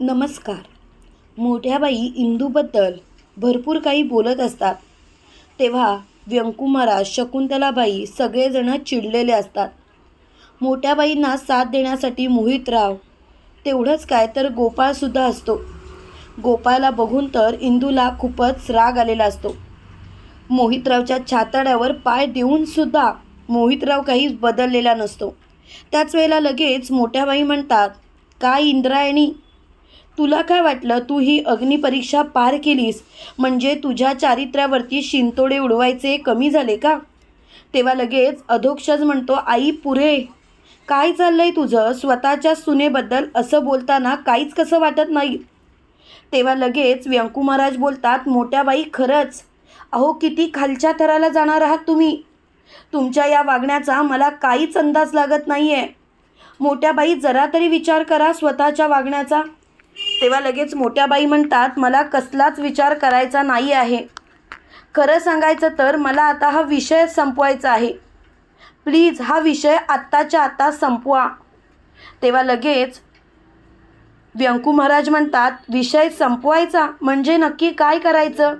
नमस्कार. मोठ्याबाई इंदूबद्दल भरपूर काही बोलत असतात. तेव्हा व्यंकुमारा शकुंतलाबाई सगळेजण चिडलेले असतात. मोठ्याबाईंना साथ देण्यासाठी मोहितराव तेवढंच काय तर गोपाळसुद्धा असतो. गोपाळला बघून तर इंदूला खूपच राग आलेला असतो. मोहितरावच्या छाताड्यावर पाय देऊनसुद्धा मोहितराव काही बदललेला नसतो. त्याच वेळेला लगेच मोठ्याबाई म्हणतात काय इंद्रायणी तुला काय वाटलं? तू ही अग्निपरीक्षा पार केलीस. म्हणजे तुझ्या चारित्र्यावरती शिंतोडे उडवायचे कमी झाले का? तेव्हा लगेच अधोक्षज म्हणतो आई पुरे काय चाललंय तुझं? स्वतःच्या सुनेबद्दल असं बोलताना काहीच कसं वाटत नाही? तेव्हा लगेच व्यंकू महाराज बोलतात मोठ्या बाई खरंच. अहो किती खालच्या थराला जाणार आहात तुम्ही? तुमच्या या वागण्याचा मला काहीच अंदाज लागत नाही आहे मोठ्या बाई जरा तरी विचार करा स्वतःच्या वागण्याचा. तेव्हा लगेच मोठ्या बाई म्हणतात मला कसलाच विचार करायचा नाही आहे. खरं सांगायचं तर मला आता हा विषय संपवायचा आहे. प्लीज हा विषय आत्ताच्या आत्ता संपवा. तेव्हा लगेच व्यंकू महाराज म्हणतात विषय संपवायचा? म्हणजे नक्की काय करायचं?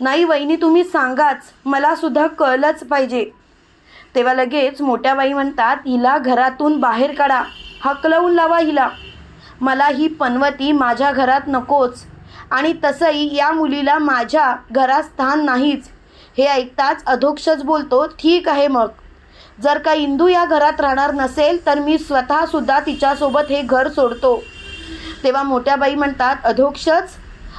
नाही वहिनी तुम्ही सांगाच. मला सुद्धा कळलंच पाहिजे. तेव्हा लगेच मोठ्या बाई म्हणतात हिला घरातून बाहेर काढा. हकलवून लावा हिला. मला ही पनवती माझ्या घरात नकोच. आणि तसंही या मुलीला माझ्या घरात स्थान नाहीच. हे ऐकताच अधोक्षच बोलतो ठीक आहे मग. जर का इंदू या घरात राहणार नसेल तर मी स्वतःसुद्धा तिच्यासोबत हे घर सोडतो. तेव्हा मोठ्या बाई म्हणतात अधोक्षच?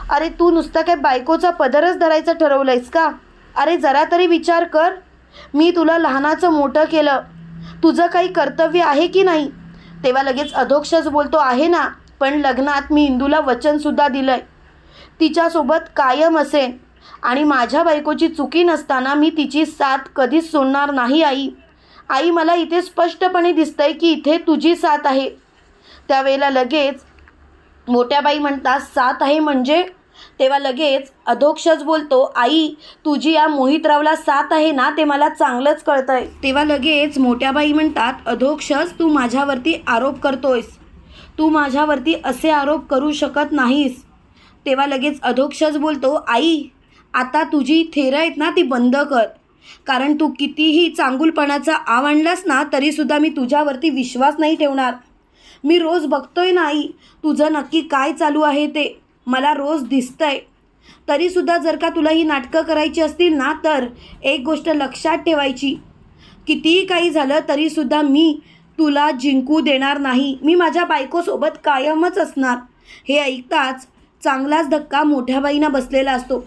अरे तू नुसतं काय बायकोचा पदरच धरायचं ठरवलं आहेस का? अरे जरा तरी विचार कर. मी तुला लहानाचं मोठं केलं. तुझं काही कर्तव्य आहे की नाही? तेव्हा लगेच अधोक्षच बोलतो आहे ना पण लग्नात मी इंदूला वचनसुद्धा दिलं आहे तिच्यासोबत कायम असेन. आणि माझ्या बायकोची चुकी नसताना मी तिची साथ कधीच सोडणार नाही आई. आई मला इथे स्पष्टपणे दिसतंय की इथे तुझी साथ आहे. त्यावेळेला लगेच मोठ्या बाई म्हणतात साथ आहे म्हणजे तेव्हा लगेच अधोक्षच बोलतो आई तुझी या मोहितरावला साथ आहे ना ते मला चांगलंच कळतंय. तेव्हा लगेच मोठ्या बाई म्हणतात अधोक्षच तू माझ्यावरती आरोप करतोयस. तू माझ्यावरती असे आरोप करू शकत नाहीस. तेव्हा लगेच अधोक्षच बोलतो आई आता तुझी थेरं आहेत ना ती बंद कर. कारण तू कितीही चांगुलपणाचा आव आणलास ना तरीसुद्धा मी तुझ्यावरती विश्वास नाही ठेवणार. मी रोज बघतोय ना आई तुझं नक्की काय चालू आहे ते. मला रोज दिसतंय. तरीसुद्धा जर का तुला ही नाटकं करायची असतील ना तर एक गोष्ट लक्षात ठेवायची. कितीही काही झालं तरीसुद्धा मी तुला जिंकू देणार नाही. मी माझ्या बायकोसोबत कायमच असणार. हे ऐकताच चांगलाच धक्का मोठ्या बाईंना बसलेला असतो.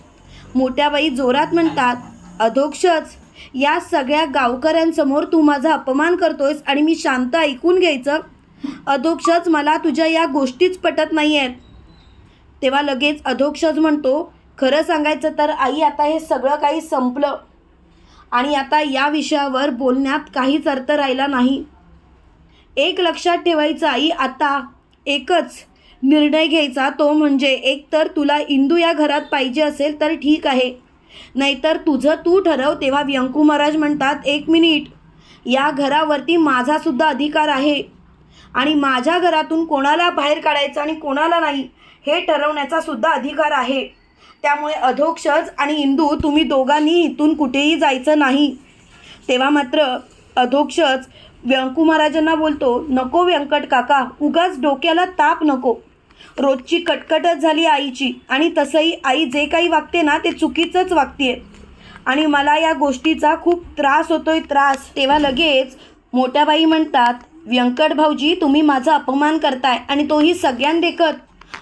मोठ्या बाई जोरात म्हणतात अधोक्षच या सगळ्या गावकऱ्यांसमोर तू माझा अपमान करतोयस आणि मी शांत ऐकून घ्यायचं? अधोक्षच मला तुझ्या या गोष्टीच पटत नाही आहेत तेव्हा लगेच अधोक्षज म्हणतो खरं सांगायचं तर आई आता हे सगळं काही संपलं. आणि आता या विषयावर बोलण्यात काहीच अर्थ राहिला नाही. एक लक्षात ठेवायचं आई आता एकच निर्णय घ्यायचा तो म्हणजे एक तर तुला इंदू या घरात पाहिजे असेल तर ठीक आहे. नाहीतर तुझं तू ठरव तेव्हा व्यंकू महाराज म्हणतात एक मिनिट. या घरावरती माझासुद्धा अधिकार आहे. आणि माझ्या घरातून कोणाला बाहेर काढायचं आणि कोणाला नाही? हे ठरवण्याचा सुद्धा अधिकार आहे. त्यामुळे अधोक्षज आणि इंदू तुम्ही दोघांनी इथून कुठेही जायचं नाही. तेव्हा मात्र अधोक्षज व्यंकू महाराजांना बोलतो नको व्यंकट काका उगाच डोक्याला ताप नको. रोजची कटकटच झाली आईची आणि तसंही आई जे काही वागते ना ते चुकीचंच वागते आणि मला या गोष्टीचा खूप त्रास होतोय त्रास. तेव्हा लगेच मोठ्या बाई म्हणतात व्यंकट भाऊजी तुम्ही माझा अपमान करताय आणि तोही सगळ्यांदेखत.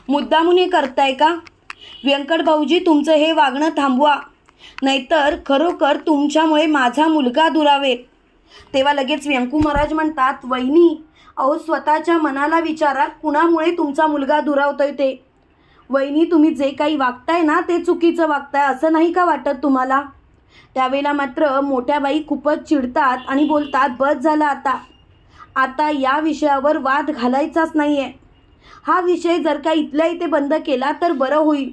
मुद्दामुने करताय का? व्यंकट भाऊजी तुमचं हे वागणं थांबवा. नाहीतर खरोखर तुमच्यामुळे माझा मुलगा दुरावेल तेव्हा लगेच व्यंकू महाराज म्हणतात वहिनी अहो स्वतःच्या मनाला विचारा कुणामुळे तुमचा मुलगा दुरावतोय ते? वहिनी तुम्ही जे काही वागताय ना ते चुकीचं वागताय असं नाही का वाटत तुम्हाला? त्यावेळेला मात्र मोठ्या बाई खूपच चिडतात आणि बोलतात बस झालं आता. आता या विषयावर वाद घालायचाच नाही आहे हा विषय जर का इथल्या इथे बंद केला तर बरं होईल.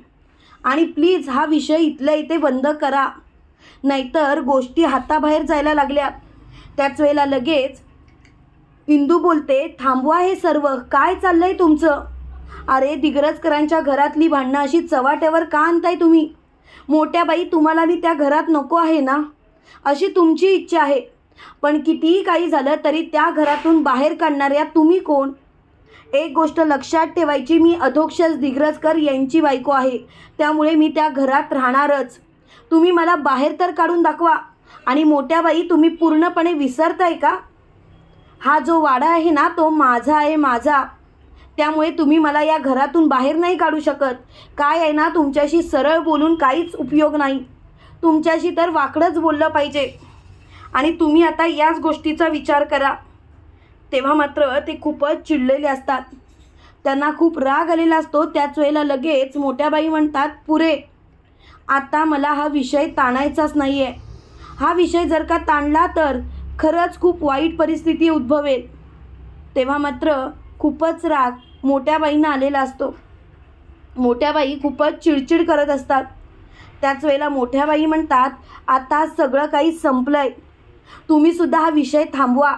आणि प्लीज हा विषय इथल्या इथे बंद करा. नाहीतर गोष्टी हाताबाहेर जायला लागल्या. त्याच वेळेला लगेच इंदू बोलते थांबवा हे सर्व. काय चाललं आहे तुमचं? अरे दिग्रजकरांच्या घरातली भांडणं अशी चवाट्यावर का आणताय तुम्ही? मोठ्या बाई तुम्हाला मी त्या घरात नको आहे ना? अशी तुमची इच्छा आहे. पण कितीही काही झालं तरी त्या घरातून बाहेर काढणाऱ्या तुम्ही कोण? एक गोष्ट लक्षात ठेवायची मी अधोक्षज दिग्रजकर यांची बायको आहे. त्यामुळे मी त्या घरात राहणारच. तुम्ही मला बाहेर तर काढून दाखवा. आणि मोठ्या बाई तुम्ही पूर्णपणे विसरताय का? हा जो वाडा आहे ना तो माझा आहे माझा. त्यामुळे तुम्ही मला या घरातून बाहेर नाही काढू शकत. काय आहे ना तुमच्याशी सरळ बोलून काहीच उपयोग नाही. तुमच्याशी तर वाकडंच बोललं पाहिजे. आणि तुम्ही आता याच गोष्टीचा विचार करा. तेव्हा मात्र ते खूपच चिडलेले असतात. त्यांना खूप राग आलेला असतो. त्याच वेळेला लगेच मोठ्या बाई म्हणतात पुरे आता मला हा विषय ताणायचाच नाही आहे हा विषय जर का ताणला तर खरंच खूप वाईट परिस्थिती उद्भवेल. तेव्हा मात्र खूपच राग मोठ्याबाईंना आलेला असतो. मोठ्या बाई खूपच चिडचिड करत असतात. त्याच वेळेला मोठ्याबाई म्हणतात आता सगळं काही संपलं आहे तुम्हीसुद्धा हा विषय थांबवा.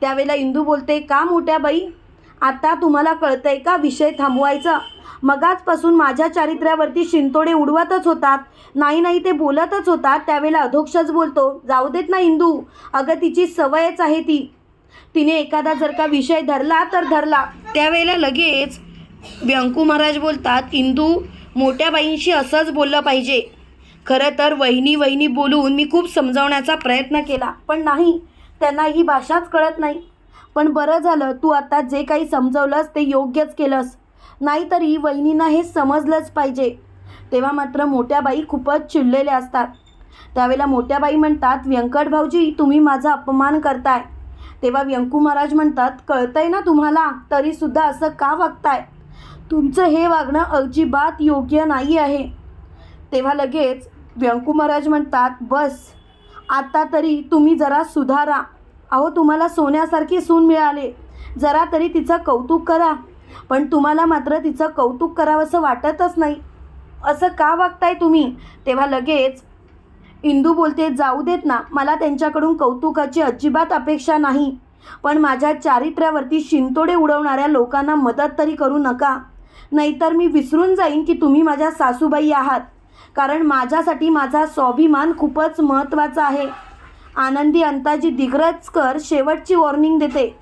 त्यावेळेला इंदू बोलते का मोठ्या बाई? आता तुम्हाला कळतंय का विषय थांबवायचा? मगाचपासून माझ्या चारित्र्यावरती शिंतोडे उडवतच होतात. नाही नाही ते बोलतच होतात. त्यावेळेला अधोक्षच बोलतो जाऊ देत ना इंदू अगं तिची सवयच आहे ती. तिने एखादा जर का विषय धरला तर धरला. त्यावेळेला लगेच व्यंकू महाराज बोलतात इंदू मोठ्या बाईंशी असंच बोललं पाहिजे. खरं तर वहिनी वहिनी बोलून मी खूप समजावण्याचा प्रयत्न केला पण नाही. त्यांना ही भाषाच कळत नाही. पण बरं झालं तू आता जे काही समजवलंस ते योग्यच केलंस. नाहीतरी वहिनींना हे समजलंच पाहिजे. तेव्हा मात्र मोठ्या बाई खूपच चिडलेल्या असतात. त्यावेळेला मोठ्या बाई म्हणतात व्यंकट भाऊजी तुम्ही माझा अपमान करताय. तेव्हा व्यंकू महाराज म्हणतात कळतंय ना तुम्हाला? तरीसुद्धा असं का वागताय? तुमचं हे वागणं अजिबात योग्य नाही आहे. तेव्हा लगेच व्यंकू महाराज म्हणतात बस आता तरी तुम्ही जरा सुधारा. अहो तुम्हाला सोन्यासारखी सून मिळाले. जरा तरी तिचं कौतुक करा. पण तुम्हाला मात्र तिचं कौतुक करावंसं वाटतच नाही. असं का वागताय तुम्ही? तेव्हा लगेच इंदू बोलते जाऊ देत ना. मला त्यांच्याकडून कौतुकाची अजिबात अपेक्षा नाही. पण माझ्या चारित्र्यावरती शिंतोडे उडवणाऱ्या लोकांना मदत तरी करू नका. नाहीतर मी विसरून जाईन की तुम्ही माझ्या सासूबाई आहात. कारण माझ्यासाठी माझा स्वाभिमान खूपच महत्त्वाचा आहे. आनंदी अंताजी दिग्रजकर शेवटची वॉर्निंग देते.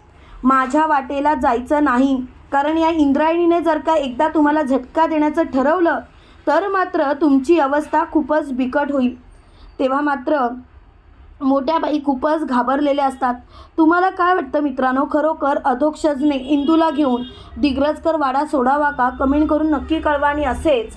माझ्या वाटेला जायचं नाही. कारण या इंद्रायणीने जर का एकदा तुम्हाला झटका देण्याचं ठरवलं तर मात्र तुमची अवस्था खूपच बिकट होईल. तेव्हा मात्र मोठ्या बाई खूपच घाबरलेल्या असतात. तुम्हाला काय वाटतं मित्रांनो? खरोखर अधोक्षजने इंदूला घेऊन दिग्रजकर वाडा सोडावा का? कमेंट करून नक्की कळवा आणि असेच.